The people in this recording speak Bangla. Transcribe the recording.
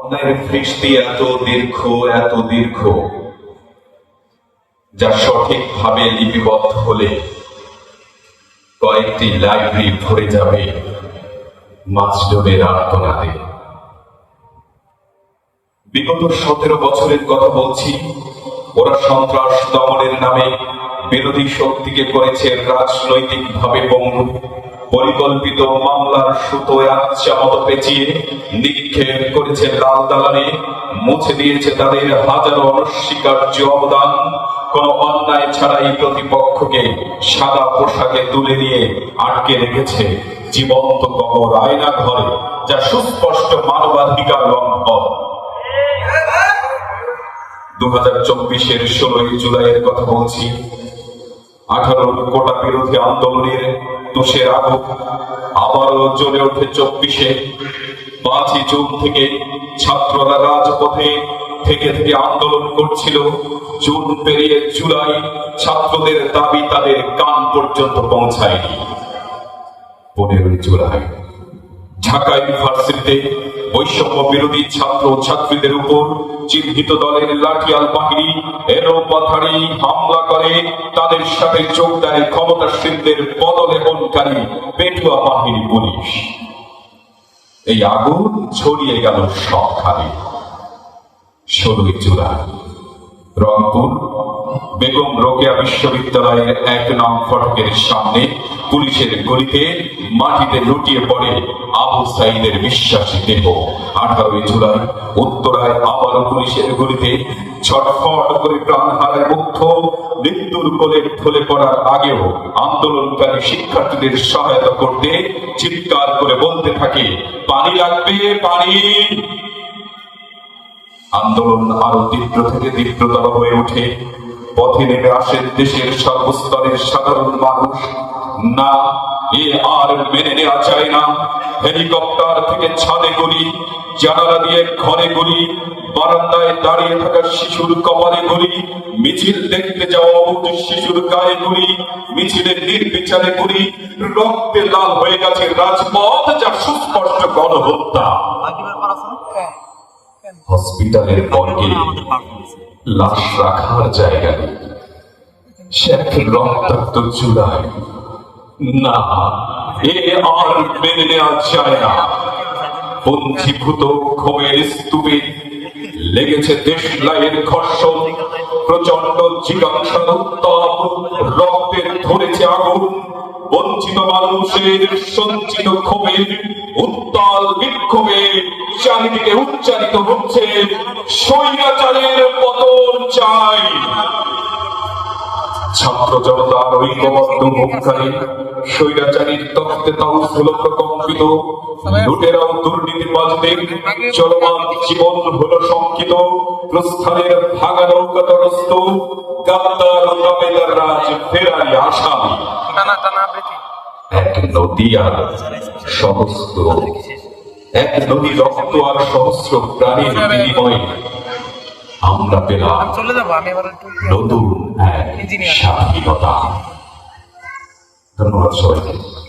অন্যায়ের সৃষ্টি এত দীর্ঘ এত দীর্ঘ, যা সঠিকভাবে লিপিবদ্ধ হলে কয়েকটি লাইব্রেরি ভরে যাবে বিগত সতেরো বছরের কথা বলছি, ওরা সন্ত্রাস দমনের নামে বিরোধী শক্তিকে করেছে রাজনৈতিক ভাবে পরিকল্পিত মামলার সুতো আচ্ছা মতো পেঁচিয়ে নিক্ষেপ করেছে লাল দালানে মুছে দিয়েছে তাদের হাজারো অনস্বীকার্য অবদান। কোন অন্যায় ছাড়াই প্রতিপক্ষকে সাদা পোশাকে তুলে নিয়ে আটকে রেখেছে জীবন্ত কবর আয়না ঘরে যা সুস্পষ্ট মানবাধিকার লঙ্ঘন। দু হাজার চব্বিশের ষোলোই জুলাইয়ের কথা বলছি। আঠারো কোটা বিরোধী আন্দোলনের তুষের আগুন আবারও জ্বলে ওঠে চব্বিশে। পাঁচই জুন থেকে ছাত্ররা রাজপথে থেকে থেকে আন্দোলন করছিল। জুন পেরিয়ে জুলাই ছাত্রদের দাবি তাদের কান পর্যন্ত পৌঁছায়নি। পনেরোই জুলাই, ঢাকা ইউনিভার্সিটিতে বৈষম্য বিরোধী ছাত্র ছাত্রীদের উপর চিহ্নিত দলের লাঠিয়াল বাহিনী এলো পাথারি হামলা করে। তাদের সাথে যোগ দেয় ক্ষমতাসীনদের পদলেহনকারী পেটুয়া বাহিনী পুলিশ। এই আগুন ছড়িয়ে গেল সবখানে ষোলোই জুলাই, রংপুর বেগম রোকেয়া বিশ্ববিদ্যালয়ের এক নং ফটকের সামনে পুলিশের গলিতে মাটিতে লুটিয়ে পড়ে আবু সাইদের বিশ্বাসী দেহ। আঠারোই জুলাই উত্তরায় আবারও পুলিশের গলিতে ছটফট করে প্রাণ হারায় মুগ্ধ, মৃত্যুর কোলে ঢলে পড়ার আগেও আন্দোলনকারী শিক্ষার্থীদের সহায়তা করতে চিৎকার করে বলতে থাকে, পানি লাগবে, পানি! আন্দোলন আরও তীব্র থেকে তীব্রতর হয়ে ওঠে। পথে নেমে আসে দেশের সর্বস্তরের সাধারণ মানুষ। না এ আর মেনে নেওয়া যায় না। হেলিকপ্টার থেকে ছাদে গুলি জানালা দিয়ে ঘরে গুলি বারান্দায় দাঁড়িয়ে থাকা শিশুর কপালে গুলি মিছিল দেখতে যাওয়া অবুধ শিশুর গায়ে গুলি মিছিলের নির্বিচারে গুলি রক্তে লাল হয়ে গেছে রাজপথ যা সুস্পষ্ট গণহত্যা। হসপিটালের মর্গে লাশ রাখার জায়গা নেই। শেখ রক্তাক্ত চূড়ায় না এ আর মেনে নেওয়া যায় না। পঞ্চীভূত ক্ষোভের স্তূপে লেগেছে দেশ লাইয়ের ঘর্ষণ প্রচণ্ড জিজ্ঞাসার উত্তাপ রক্তের ধরেছে আগুন। বঞ্চিত মানুষের সঞ্চিত ক্ষোভের উত্তাল বিক্ষোভে চারিদিকে উচ্চারিত হচ্ছে স্বৈরাচারের পতন চাই। ছাত্র জনতার ঐক্যবদ্ধ মুখখানে স্বৈরাচারীর তত্ত্বে তাউসুল প্রকম্পিত লুটেরাও দুর্নীতিবাজদের চলমান জীবন হলো শঙ্কিত। প্রস্থানের ভাঙা নৌকাতরস্ত গাদ্দার দাবেদার রাজ ফেরারি আসামি। এক নদী আর সহস্র এক নদী রক্ত আর সহস্র প্রাণীর বিনিময়ে আমরা পেলাম চলে যাব আমি নতুন এক স্বাধীনতা। ধন্যবাদ সবাইকে।